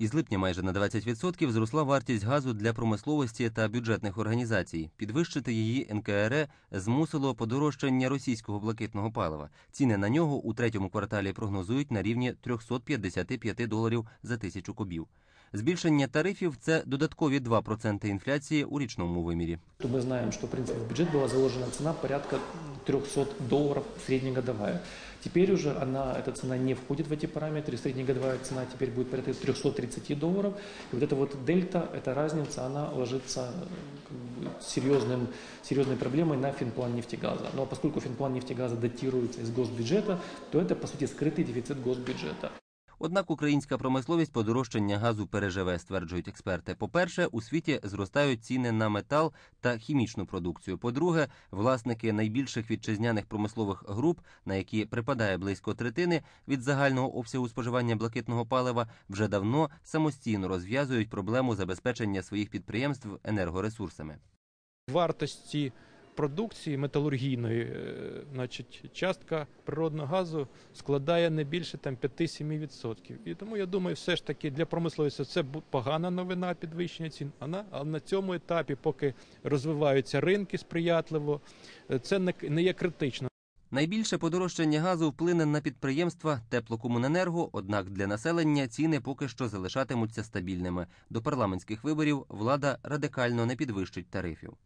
Із липня майже на 20% зросла вартість газу для промисловості та бюджетних організацій. Підвищити її НКРЕ змусило подорожчання російського блакитного палива. Ціни на нього у третьому кварталі прогнозують на рівні 355 доларів за тисячу кубів. Збільшення тарифів це додаткові 2% інфляції у річному вимірі. То мы знаем, что в принципе в бюджет была заложена цена порядка 300 долларов среднегодовая. Теперь уже она, эта цена не входит в эти параметры. Среднегодовая цена теперь будет порядка 330 долларов. И вот эта вот дельта, эта разница, она ложится э, как бы, серьезным, серьезной проблемой на финплан нефтегаза. Ну а поскольку финплан нефтегаза датируется из госбюджета, то это по сути скрытый дефицит госбюджета. Однак українська промисловість подорожчання газу переживе, стверджують експерти. По-перше, у світі зростають ціни на метал та хімічну продукцію. По-друге, власники найбільших вітчизняних промислових груп, на які припадає близько третини від загального обсягу споживання блакитного палива, вже давно самостійно розв'язують проблему забезпечення своїх підприємств енергоресурсами. вартості продукції металургійної, е, значить, частка природного газу складає не більше там 5-7%. І тому я думаю, все ж таки для промисловості це погана новина підвищення цін. А на, цьому етапі, поки розвиваються ринки сприятливо, е, це не є критично. Найбільше подорожчання газу вплине на підприємства теплокомуненерго, однак для населення ціни поки що залишатимуться стабільними. До парламентських виборів влада радикально не підвищить тарифів.